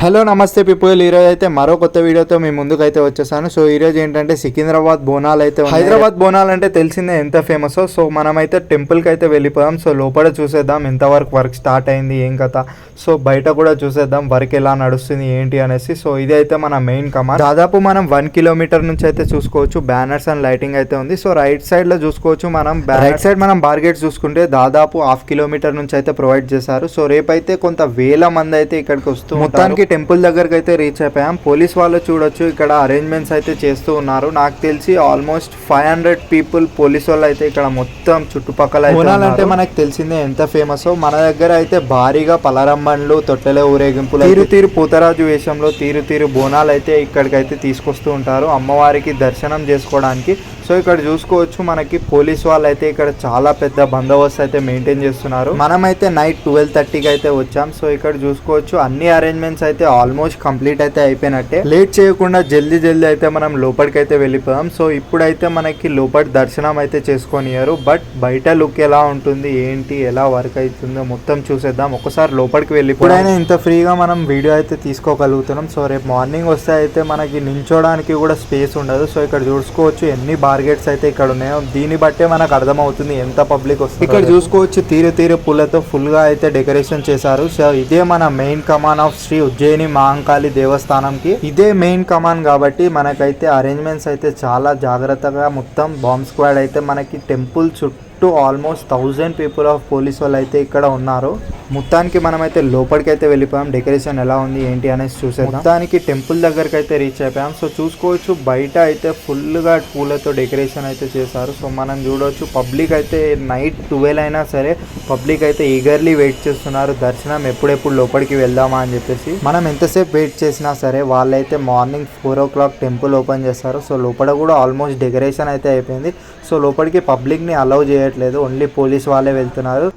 Hello నమస్తే people ఈరోజు అయితే మరో కొత్త వీడియోతో మీ ముందుకు అయితే వచ్చేసాను. సో ఈరోజు ఏంటంటే సికింద్రాబాద్ బోనాలు అయితే. హైదరాబాద్ బోనాలు అంటే తెలిసిందే ఎంత ఫేమస్. సో మనమైతే టెంపుల్కి అయితే వెళ్ళిపోయాం సో లోపల చూసేద్దాం ఎంతవరకు వర్క్ స్టార్ట్ అయింది ఏం కథ. సో బయట కూడా చూసేద్దాం వర్క్ ఎలా నడుస్తుంది ఏంటి అనేసి. సో ఇది అయితే మన మెయిన్ కమాండ్ దాదాపు మనం వన్ కిలోమీటర్ నుంచి అయితే చూసుకోవచ్చు. బ్యానర్స్ అండ్ లైటింగ్ అయితే ఉంది. సో రైట్ సైడ్లో చూసుకోవచ్చు మనం రైట్ సైడ్ మనం బార్గెట్స్ చూసుకుంటే దాదాపు హాఫ్ కిలోమీటర్ నుంచి అయితే ప్రొవైడ్ చేశారు. సో రేపైతే కొంత వేల మంది అయితే ఇక్కడికి వస్తూ మొత్తానికి టెంపుల్ దగ్గరకు అయితే రీచ్ అయిపోయాం. పోలీస్ వాళ్ళు చూడొచ్చు ఇక్కడ అరేంజ్మెంట్స్ అయితే చేస్తూ ఉన్నారు. నాకు తెలిసి almost five hundred people police వాళ్ళు అయితే ఇక్కడ మొత్తం చుట్టుపక్కల అంటే మనకు తెలిసిందే ఎంత ఫేమస్ మన దగ్గర అయితే భారీగా పలరమ్మన్లు తొట్టెల ఊరేగింపులు తీరు తీరు పూతరాజు వేషంలో తీరు తీరు బోనాలు అయితే ఇక్కడికైతే తీసుకొస్తూ ఉంటారు. అమ్మవారికి దర్శనం చేసుకోవడానికి సో ఇక్కడ చూసుకోవచ్చు మనకి పోలీస్ వాళ్ళు అయితే ఇక్కడ చాలా పెద్ద బందోబస్తు అయితే మెయింటైన్ చేస్తున్నారు. మనమైతే నైట్ ట్వెల్వ్ థర్టీకి అయితే వచ్చాం. సో ఇక్కడ చూసుకోవచ్చు అన్ని అరేంజ్మెంట్స్ అయితే ఆల్మోస్ట్ కంప్లీట్ అయితే అయిపోయినట్టే. లేట్ చేయకుండా జల్దీ జల్దీ అయితే మనం లోపలికి అయితే వెళ్ళిపోదాం. సో ఇప్పుడైతే మనకి లోపలి దర్శనం అయితే చేసుకొనియారు బట్ బయట లుక్ ఎలా ఉంటుంది ఏంటి ఎలా వర్క్ అవుతుందో మొత్తం చూసేద్దాం. ఒకసారి లోపలికి వెళ్ళి ఇప్పుడైనా ఇంత ఫ్రీగా మనం వీడియో అయితే తీసుకోగలుగుతున్నాం. సో రేపు మార్నింగ్ వస్తే అయితే మనకి నించోడానికి కూడా స్పేస్ ఉండదు. సో ఇక్కడ చూసుకోవచ్చు ఎన్ని బాగా టార్గెట్స్ అయితే ఇక్కడ ఉన్నాయో దీన్ని బట్టే మనకు అర్థమవుతుంది ఎంత పబ్లిక్ వస్తుంది. ఇక్కడ చూసుకోవచ్చు తీరు తీరు పూలతో ఫుల్గా అయితే డెకరేషన్ చేశారు. సో ఇదే మన మెయిన్ కమాన్ ఆఫ్ శ్రీ ఉజ్జయిని మహంకాళి దేవస్థానంకి. ఇదే మెయిన్ కమాన్ కాబట్టి మనకైతే అరేంజ్మెంట్స్ అయితే చాలా జాగ్రత్తగా మొత్తం బాంబ్ స్క్వాడ్ అయితే మనకి టెంపుల్ చుట్టూ almost thousand people of police వాళ్ళు అయితే ఇక్కడ ఉన్నారు. మొత్తానికి మనమైతే లోపలికి అయితే వెళ్ళిపోయాం. డెకరేషన్ ఎలా ఉంది ఏంటి అనేసి చూసేద్దాం. మొత్తానికి టెంపుల్ దగ్గరికి అయితే రీచ్ అయిపోయాం. సో చూసుకోవచ్చు బయట అయితే ఫుల్గా పూలతో డెకరేషన్ అయితే చేశారు. సో మనం చూడవచ్చు పబ్లిక్ అయితే నైట్ ట్వెల్వ్ అయినా సరే పబ్లిక్ అయితే ఈగర్లీ వెయిట్ చేస్తున్నారు. దర్శనం ఎప్పుడెప్పుడు లోపలికి వెళ్దామా అని చెప్పేసి. మనం ఎంతసేపు వెయిట్ చేసినా సరే వాళ్ళైతే morning four o'clock temple open చేస్తారు. సో లోపల కూడా ఆల్మోస్ట్ డెకరేషన్ అయితే అయిపోయింది. సో లోపలికి పబ్లిక్ని అలౌ చేయట్లేదు. ఓన్లీ పోలీస్ వాళ్ళే వెళ్తున్నారు.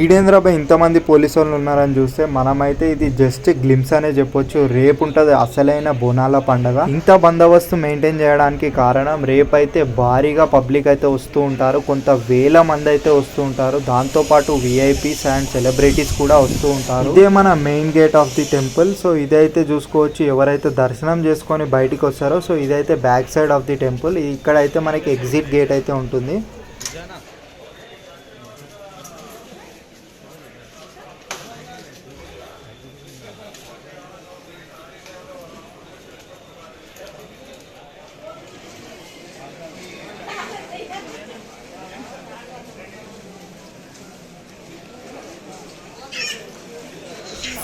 ఈడేంద్రాబాయ్ ఇంతమంది పోలీసు వాళ్ళు ఉన్నారని చూస్తే మనమైతే ఇది జస్ట్ గ్లిమ్స్ అనే చెప్పొచ్చు. రేపు ఉంటుంది అసలైన బోనాల పండగ. ఇంత బందోబస్తు మెయింటైన్ చేయడానికి కారణం రేపు అయితే భారీగా పబ్లిక్ అయితే వస్తూ ఉంటారు. కొంత వేల మంది అయితే వస్తూ ఉంటారు. దాంతో పాటు విఐపీస్ అండ్ సెలబ్రిటీస్ కూడా వస్తూ ఉంటారు. ఇదే మన main gate of the temple so ఇదైతే చూసుకోవచ్చు ఎవరైతే దర్శనం చేసుకొని బయటికి వస్తారో. సో ఇదైతే back side of the temple ఇక్కడైతే మనకి ఎగ్జిట్ గేట్ అయితే ఉంటుంది.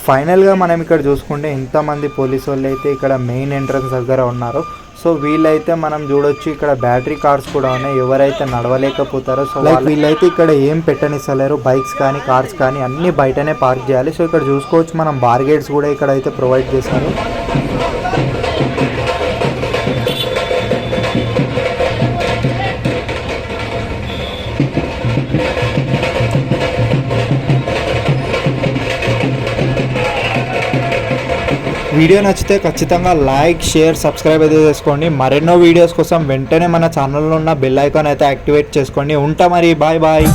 ఫైనల్గా మనం ఇక్కడ చూసుకుంటే ఎంతమంది పోలీసు వాళ్ళు అయితే ఇక్కడ మెయిన్ ఎంట్రన్స్ దగ్గర ఉన్నారు. సో వీళ్ళైతే మనం చూడొచ్చు ఇక్కడ బ్యాటరీ కార్స్ కూడా ఉన్నాయి. ఎవరైతే నడవలేకపోతారో సో లైక్ వీళ్ళైతే ఇక్కడ ఏం పెట్టనిస్తలేరు. బైక్స్ కానీ కార్స్ కానీ అన్ని బయటనే పార్క్ చేయాలి. సో ఇక్కడ చూసుకోవచ్చు మనం బార్గేట్స్ కూడా ఇక్కడ అయితే ప్రొవైడ్ చేశారు. వీడియో నచ్చితే ఖచ్చితంగా లైక్ షేర్ సబ్స్క్రైబ్ అయితే చేసుకోండి. మరెన్నో వీడియోస్ కోసం వెంటనే మన ఛానల్లో ఉన్న బెల్ ఐకాన్ అయితే యాక్టివేట్ చేసుకోండి ఉంటా మరి. Bye bye.